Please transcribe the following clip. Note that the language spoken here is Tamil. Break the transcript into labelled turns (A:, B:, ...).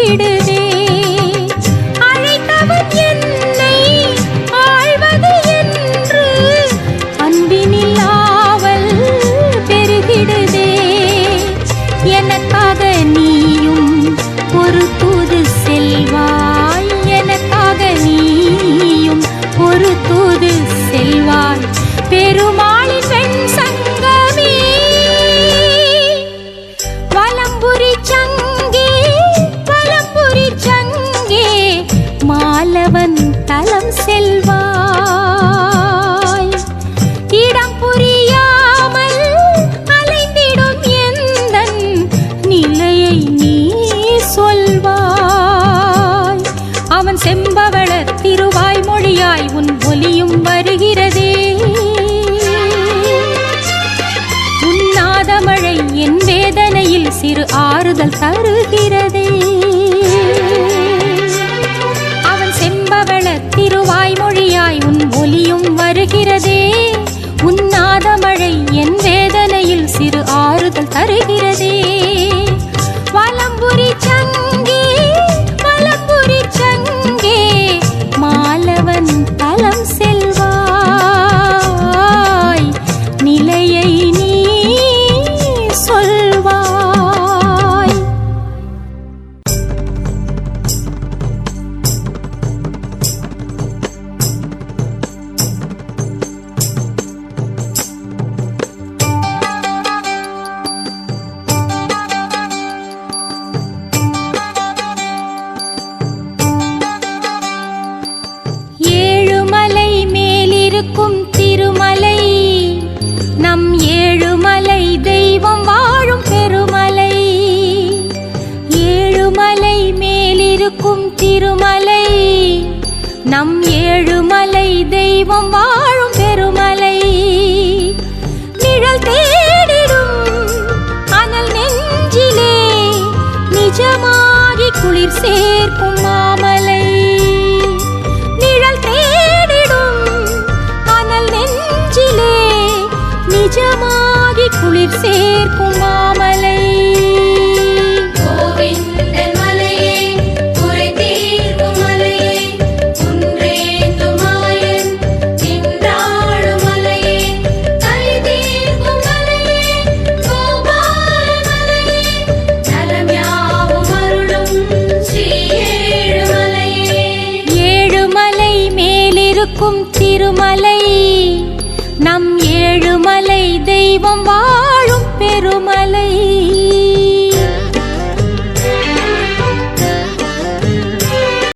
A: கணக்கிடுதே அழைத்தவன் ஆவல் பெருகிடுதே. எனக்காக நீயும் ஒரு புது செல்வா. திரு சிறு ஆறுதல் தருகிறதே. அவன் செம்பவள திருவாய்மொழியாய் உன் ஒலியும் வருகிறதே. உன்னாத மழை என் வேதனையில் சிறு ஆறுதல் தருகிறேன் இருக்கும் திருமலை. நம் ஏழுமலை தெய்வம் வாழும் பெருமலை. நிழல் தேடிடும் அனல் நெஞ்சிலே நிஜமாகி குளிர் சேர்க்கும் மாமலை நிழல் தேடிடும் அனல் நெஞ்சிலே நிஜமாகி குளிர் சேர்க்கும் மாமலை இருக்கும் திருமலை. நம் ஏழுமலை தெய்வம் வாழும் பெரும்